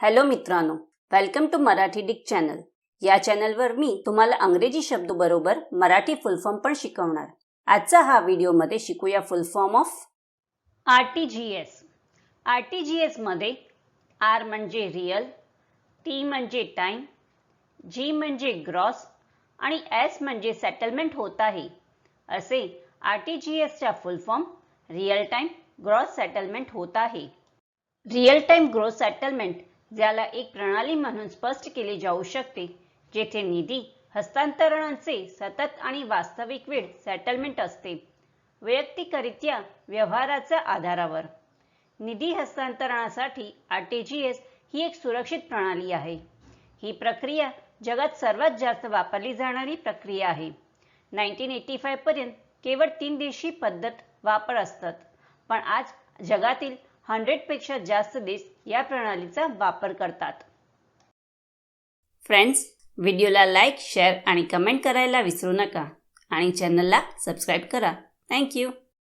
Hello मित्रांनो welcome to Marathi डिक channel या चॅनलवर मी तुम्हाला अंग्रेजी शब्द बरोबर मराठी फुल फॉर्म पण शिकवणार. आजचा हा व्हिडिओमध्ये शिकूया full form of R T G S R T G एसमध्ये आर म्हणजे रिअल टी म्हणजे टाईम जी म्हणजे ग्रॉस आणि एस म्हणजे सेटलमेंट होत आहे. असे आर टी जी एसच्या full form real time gross settlement होत आहे. रिअल टाईम ग्रोथ सेटलमेंट ज्याला एक प्रणाली म्हणून स्पष्ट केले जाऊ शकते जेथे निधी हस्तांतरणांचे सतत आणि वास्तविक वेळ सेटलमेंट असते वैयक्तिकरित्या व्यवहाराच्या आधारावर. निधी हस्तांतरणासाठी आर टी जी एस ही एक सुरक्षित प्रणाली आहे. ही प्रक्रिया जगात सर्वात जास्त वापरली जाणारी प्रक्रिया आहे. नाईन्टीन एटी फायपर्यंत केवळ तीन देशी पद्धत वापर असतात पण आज जगातील हंड्रेडपेक्षा जास्त देश या प्रणालीचा वापर करतात. फ्रेंड्स व्हिडिओला लाईक शेअर आणि कमेंट करायला विसरू नका. आणि चॅनलला सबस्क्राईब करा. थँक्यू